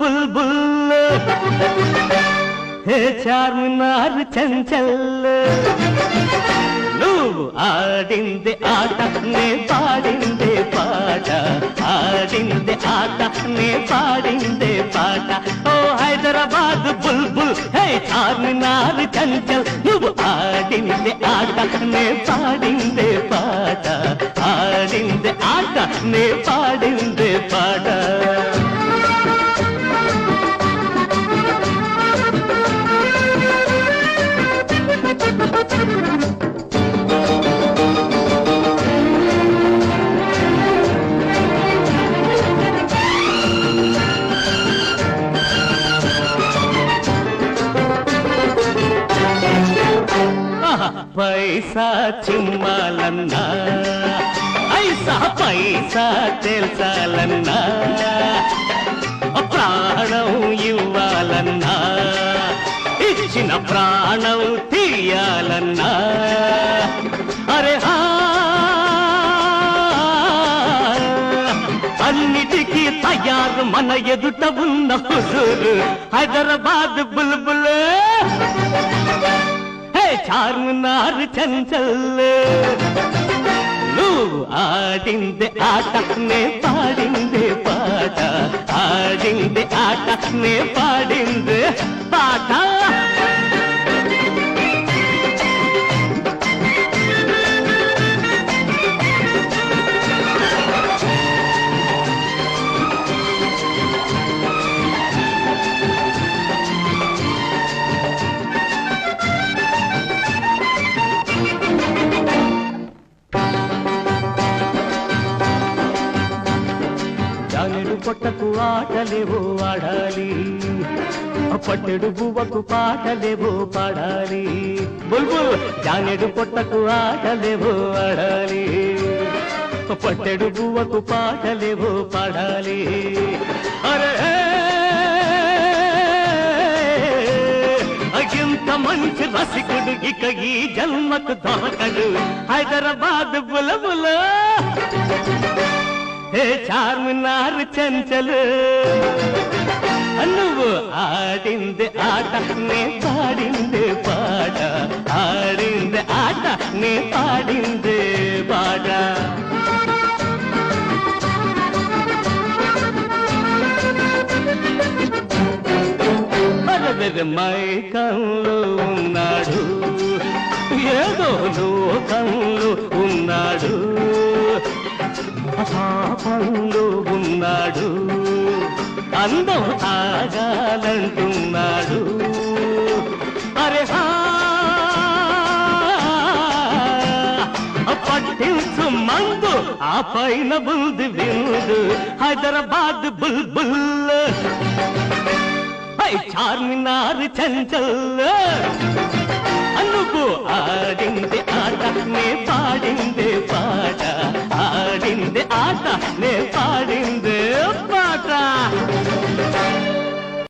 बुलबुल हे चार मीनार चंचल నువ్వు ఆడింది ఆట నే పాడిందే పాట. ఆడింది ఆట నే పాడిందే పాట. ఓ హైదరాబాద్ బుల్బుల్ హే చార్మినార్ చంచల్. నువ్వు ఆడింది ఆట నే పాడిందే పాట. ఆడింది ఆట నే పాట పైసా చుమ్మాలన్నా. ఐసా పైసా తెల్చాలన్నా ప్రాణం ఇవ్వాలన్నా. ఇచ్చిన ప్రాణం తీయాలన్నా. అరే హా. అన్నిటికీ తయారు మన ఎదుట ఉన్న హుజూరు. హైదరాబాద్ బుల్బుల్. చార్మినార్ చంచల్ నువ్వు ఆడింది ఆట నే పాడింది పాట ఆడింది ఆట నే పాడింది పాట పొట్టకు ఆటలేవో ఆడాలి. పట్టెడు బువ్వకు పాటలేవో పాడాలి. బుల్బుల్ జానెడు పొట్టకు ఆటలేవో ఆడాలి. పట్టెడు బువ్వకు పాటలేవో పాడాలి. అరే ఇంత మంచి రసికుడు ఇక ఈ జన్మకు దొరకడు. హైదరాబాద్ బులబుల. హే చార్మినార్ చంచలు నువ్వు ఆడింది ఆట నే పాడింది పాట ఆడింది ఆట నే పాడింది పాట అరవెర మైకంలో ఉన్నాడు ఏదో లోకంలో ఉన్నాడు పాపంలో ఉన్నాడు. అందం ఆగాలంటున్నాడు. అరే పట్టించు మందు ఆ పైన బుల్ది విందు హైదరాబాద్ బుల్ బుల్ చార్మినార్ చంచల్. నువ్వు ఆడింది ఆట నే పాడింది